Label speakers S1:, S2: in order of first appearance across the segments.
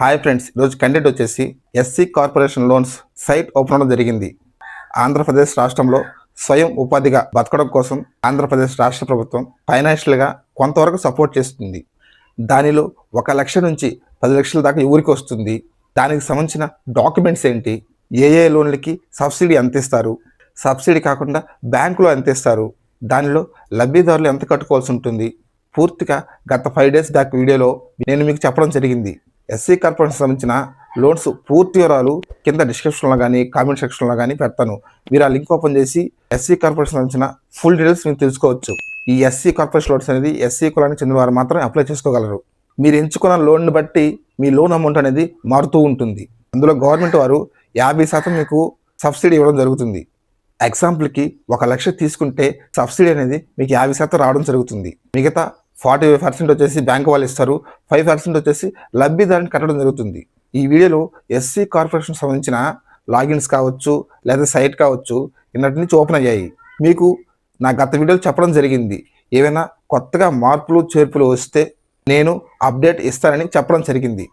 S1: Hi friends ఈరోజు content వచ్చేసి SC corporation loans site open అవడం జరిగింది. ఆంధ్రప్రదేశ్ రాష్ట్రంలో స్వయం ఉపాధిగా బతకడం కోసం ఆంధ్రప్రదేశ్ రాష్ట్ర ప్రభుత్వం ఫైనాన్షియల్గా కొంతవరకు సపోర్ట్ చేస్తుంది. దానిలో ఒక లక్ష నుంచి పది లక్షల దాకా ఊరికి వస్తుంది. దానికి సంబంధించిన డాక్యుమెంట్స్ ఏంటి? ఏ ఏ లోన్లకి సబ్సిడీ ఎంత ఇస్తారు? సబ్సిడీ కాకుండా బ్యాంకులో ఎంత ఇస్తారు? దానిలో లబ్ధిదారులు ఎంత కట్టుకోవాల్సి ఉంటుంది? పూర్తిగా గత ఫైవ్ డేస్ బ్యాక్ వీడియోలో నేను మీకు చెప్పడం జరిగింది. ఎస్సీ కార్పొరేషన్ సంబంధించిన లోన్స్ పూర్తి వివరాలు కింద డిస్క్రిప్షన్లో కానీ కామెంట్ సెక్షన్లో కానీ పెడతాను. మీరు ఆ లింక్ ఓపెన్ చేసి ఎస్సీ కార్పొరేషన్ సంబంధించిన ఫుల్ డీటెయిల్స్ మీరు తెలుసుకోవచ్చు. ఈ ఎస్సీ కార్పొరేషన్ లోన్స్ అనేది ఎస్సీ కులానికి చెందిన వారు మాత్రమే అప్లై చేసుకోగలరు. మీరు ఎంచుకున్న లోన్ని బట్టి మీ లోన్ అమౌంట్ అనేది మారుతూ ఉంటుంది. అందులో గవర్నమెంట్ వారు యాభై శాతం మీకు సబ్సిడీ ఇవ్వడం జరుగుతుంది. ఎగ్జాంపుల్కి ఒక లక్ష తీసుకుంటే సబ్సిడీ అనేది మీకు యాభై శాతం రావడం జరుగుతుంది. మిగతా ఫార్టీ ఫైవ్ పర్సెంట్ వచ్చేసి బ్యాంక్ వాళ్ళు ఇస్తారు ఫైవ్ పర్సెంట్ వచ్చేసి లబ్ధిదారుని కట్టడం జరుగుతుంది. ఈ వీడియోలో ఎస్సీ కార్పొరేషన్ సంబంధించిన లాగిన్స్ కావచ్చు లేదా సైట్ కావచ్చు ఇన్నటి నుంచి ఓపెన్ అయ్యాయి. మీకు నా గత వీడియోలో చెప్పడం జరిగింది. ఏవైనా కొత్తగా మార్పులు చేర్పులు వస్తే నేను అప్డేట్ ఇస్తానని చెప్పడం జరిగింది.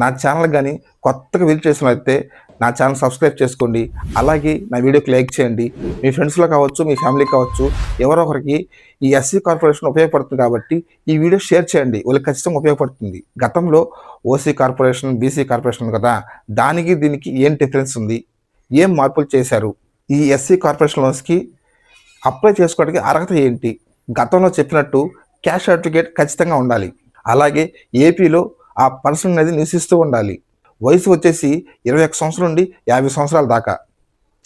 S1: నా ఛానల్ కానీ కొత్తగా విజిట్ చేసినట్లయితే నా ఛానల్ సబ్స్క్రైబ్ చేసుకోండి. అలాగే నా వీడియోకి లైక్ చేయండి. మీ ఫ్రెండ్స్లో కావచ్చు మీ ఫ్యామిలీ కావచ్చు ఎవరో ఒకరికి ఈ ఎస్సీ కార్పొరేషన్ ఉపయోగపడుతుంది కాబట్టి ఈ వీడియో షేర్ చేయండి. వాళ్ళకి ఖచ్చితంగా ఉపయోగపడుతుంది. గతంలో ఓసీ కార్పొరేషన్ బీసీ కార్పొరేషన్ కదా దానికి దీనికి ఏం డిఫరెన్స్ ఉంది? ఏం మార్పులు చేశారు? ఈ ఎస్సీ కార్పొరేషన్ లోన్స్కి అప్లై చేసుకోవడానికి అర్హత ఏంటి? గతంలో చెప్పినట్టు క్యాష్ సర్టిఫికేట్ ఖచ్చితంగా ఉండాలి. అలాగే ఏపీలో ఆ పర్సన్ అనేది నివసిస్తూ ఉండాలి. వయసు వచ్చేసి ఇరవై ఒక్క సంవత్సరం నుండి యాభై సంవత్సరాల దాకా.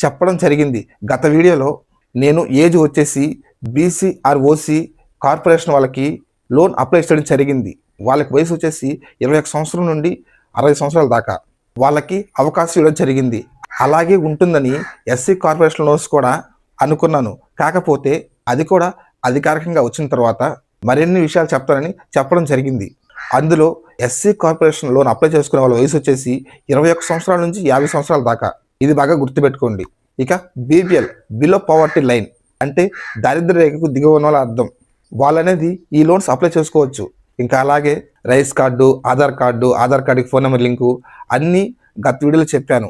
S1: చెప్పడం జరిగింది. గత వీడియోలో నేను ఏజ్ వచ్చేసి బీసీ ఆర్ ఓసీ కార్పొరేషన్ వాళ్ళకి లోన్ అప్లై చేయడం జరిగింది. వాళ్ళకి వయసు వచ్చేసి ఇరవై ఒక్క సంవత్సరం నుండి అరవై సంవత్సరాల దాకా. వాళ్ళకి అవకాశం ఇవ్వడం జరిగింది. అలాగే ఉంటుందని ఎస్సీ కార్పొరేషన్ లోన్స్ కూడా అనుకున్నాను. కాకపోతే అది కూడా అధికారికంగా వచ్చిన తర్వాత మరిన్ని విషయాలు చెప్తానని చెప్పడం జరిగింది. అందులో ఎస్సీ కార్పొరేషన్ లోన్ అప్లై చేసుకునే వాళ్ళ వయసు వచ్చేసి ఇరవై ఒక్క సంవత్సరాల నుంచి యాభై సంవత్సరాల దాకా. ఇది బాగా గుర్తుపెట్టుకోండి. ఇక బీపీఎల్ బిలో పవర్టీ లైన్ అంటే దారిద్ర రేఖకు దిగువ ఉన్న వాళ్ళ అర్థం. వాళ్ళనేది ఈ లోన్స్ అప్లై చేసుకోవచ్చు. ఇంకా అలాగే rice card Aadhaar card Aadhaar కార్డుకి ఫోన్ నెంబర్ లింకు అన్నీ గత వీడియోలో చెప్పాను.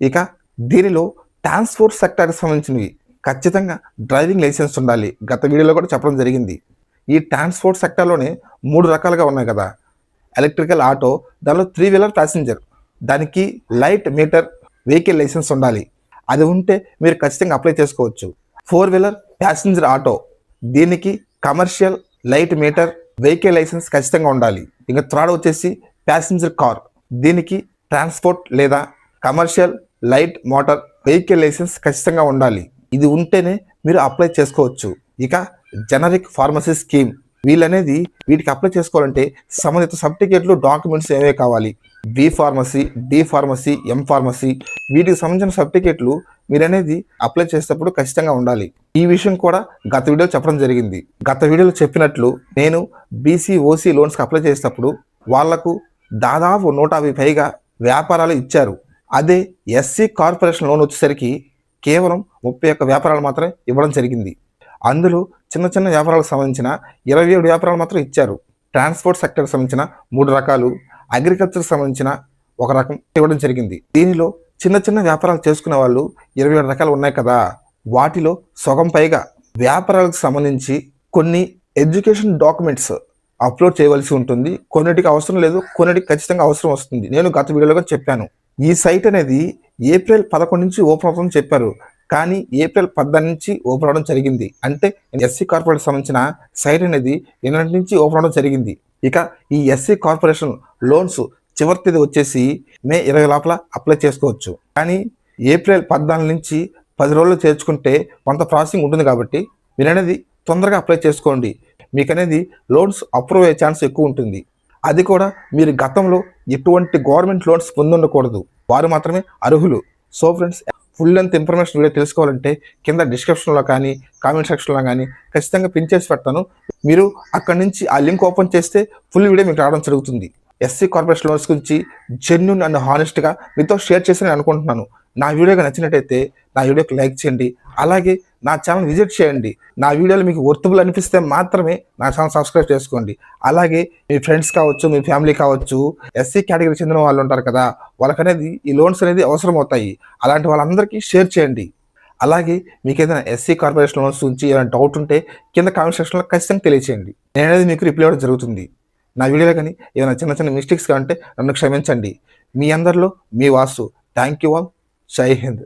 S1: ఇక దీనిలో ట్రాన్స్పోర్ట్ సెక్టార్కి సంబంధించినవి. ఖచ్చితంగా డ్రైవింగ్ లైసెన్స్ ఉండాలి. గత వీడియోలో కూడా చెప్పడం జరిగింది. ఈ ట్రాన్స్పోర్ట్ సెక్టార్లోనే మూడు రకాలుగా ఉన్నాయి కదా. ఎలక్ట్రికల్ ఆటో దానిలో త్రీ వీలర్ ప్యాసింజర్ దానికి లైట్ మీటర్ వెహికల్ లైసెన్స్ ఉండాలి. అది ఉంటే మీరు ఖచ్చితంగా అప్లై చేసుకోవచ్చు. Four wheeler passenger auto. దీనికి commercial light meter vehicle licence ఖచ్చితంగా ఉండాలి. ఇంకా థర్డ్ వచ్చేసి ప్యాసింజర్ కార్ దీనికి ట్రాన్స్పోర్ట్ లేదా commercial light motor vehicle licence ఖచ్చితంగా ఉండాలి. ఇది ఉంటేనే మీరు అప్లై చేసుకోవచ్చు. ఇక జనరిక్ ఫార్మసీ స్కీమ్ వీళ్ళనేది వీటికి అప్లై చేసుకోవాలంటే సంబంధిత సర్టిఫికేట్లు డాక్యుమెంట్స్ ఏవే కావాలి? B pharmacy D pharmacy M pharmacy వీటికి సంబంధించిన సర్టిఫికేట్లు మీరనేది అప్లై చేసేటప్పుడు ఖచ్చితంగా ఉండాలి. ఈ విషయం కూడా గత వీడియో చెప్పడం జరిగింది. గత వీడియోలో చెప్పినట్లు నేను బీసీ ఓసీ లోన్స్కి అప్లై చేసేటప్పుడు వాళ్ళకు దాదాపు నూట యాభై పైగా వ్యాపారాలు ఇచ్చారు. అదే ఎస్సీ కార్పొరేషన్ లోన్ వచ్చేసరికి కేవలం ముప్పై ఒక్క వ్యాపారాలు మాత్రమే ఇవ్వడం జరిగింది. అందులో చిన్న చిన్న వ్యాపారాలకు సంబంధించిన ఇరవై ఏడు వ్యాపారాలు మాత్రం ఇచ్చారు. ట్రాన్స్పోర్ట్ సెక్టర్కి సంబంధించిన మూడు రకాలు. అగ్రికల్చర్కి సంబంధించిన ఒక రకం ఇవ్వడం జరిగింది. దీనిలో చిన్న చిన్న వ్యాపారాలు చేసుకునే వాళ్ళు ఇరవై ఏడు రకాలు ఉన్నాయి కదా. వాటిలో సగం పైగా వ్యాపారాలకు సంబంధించి కొన్ని ఎడ్యుకేషన్ డాక్యుమెంట్స్ అప్లోడ్ చేయవలసి ఉంటుంది. కొన్నిటికి అవసరం లేదు కొన్నిటికి ఖచ్చితంగా అవసరం వస్తుంది. నేను గత వీడియోలో చెప్పాను. ఈ సైట్ అనేది ఏప్రిల్ పదకొండు నుంచి ఓపెన్ అవుతుందని చెప్పారు. కానీ ఏప్రిల్ పద్నాలుగు నుంచి ఓపెన్ అవడం జరిగింది. అంటే ఎస్సీ కార్పొరేషన్ సంబంధించిన సైట్ అనేది నిన్నటి నుంచి ఓపెన్ అవడం జరిగింది. ఇక ఈ ఎస్సీ కార్పొరేషన్ లోన్స్ చివరి తేదీ వచ్చేసి మే ఇరవై లోపల అప్లై చేసుకోవచ్చు. కానీ ఏప్రిల్ పద్నాలుగు నుంచి పది రోజులు చేర్చుకుంటే కొంత ప్రాసెసింగ్ ఉంటుంది కాబట్టి మీరు అనేది తొందరగా అప్లై చేసుకోండి. మీకు అనేది లోన్స్ అప్రూవ్ అయ్యే ఛాన్స్ ఎక్కువ ఉంటుంది. అది కూడా మీరు గతంలో ఎటువంటి గవర్నమెంట్ లోన్స్ పొందుండకూడదు. వారు మాత్రమే అర్హులు. So friends full length information video తెలుసుకోవాలంటే కింద డిస్క్రిప్షన్లో కానీ కామెంట్ సెక్షన్లో కానీ ఖచ్చితంగా పిన్ చేసి పెడతాను. మీరు అక్కడి నుంచి ఆ లింక్ ఓపెన్ చేస్తే ఫుల్ వీడియో మీకు రావడం జరుగుతుంది. ఎస్సీ కార్పొరేషన్ లోన్స్ గురించి జెన్యున్ అండ్ హానెస్ట్గా మీతో షేర్ చేసి నేను అనుకుంటున్నాను. నా వీడియోగా నచ్చినట్టయితే నా వీడియోకి లైక్ చేయండి. అలాగే నా ఛానల్ విజిట్ చేయండి. నా వీడియోలు మీకు వర్తబుల్ అనిపిస్తే మాత్రమే నా ఛానల్ సబ్స్క్రైబ్ చేసుకోండి. అలాగే మీ ఫ్రెండ్స్ కావచ్చు మీ ఫ్యామిలీ కావచ్చు ఎస్సీ కేటగిరీ చెందిన వాళ్ళు ఉంటారు కదా వాళ్ళకనేది ఈ లోన్స్ అనేది అవసరం అవుతాయి అలాంటి వాళ్ళందరికీ షేర్ చేయండి. అలాగే మీకు ఏదైనా ఎస్సీ కార్పొరేషన్ లోన్స్ గురించి ఏదైనా డౌట్ ఉంటే కింద కామెంట్ సెక్షన్లో ఖచ్చితంగా తెలియచేయండి. నేను అనేది మీకు రిప్లై అవ్వడం జరుగుతుంది. నా వీడియోలో కానీ ఏమైనా చిన్న చిన్న మిస్టేక్స్ కావంటే నన్ను క్షమించండి. మీ అందరిలో మీ వాసు. థ్యాంక్ యూ ఆల్ జై హింద్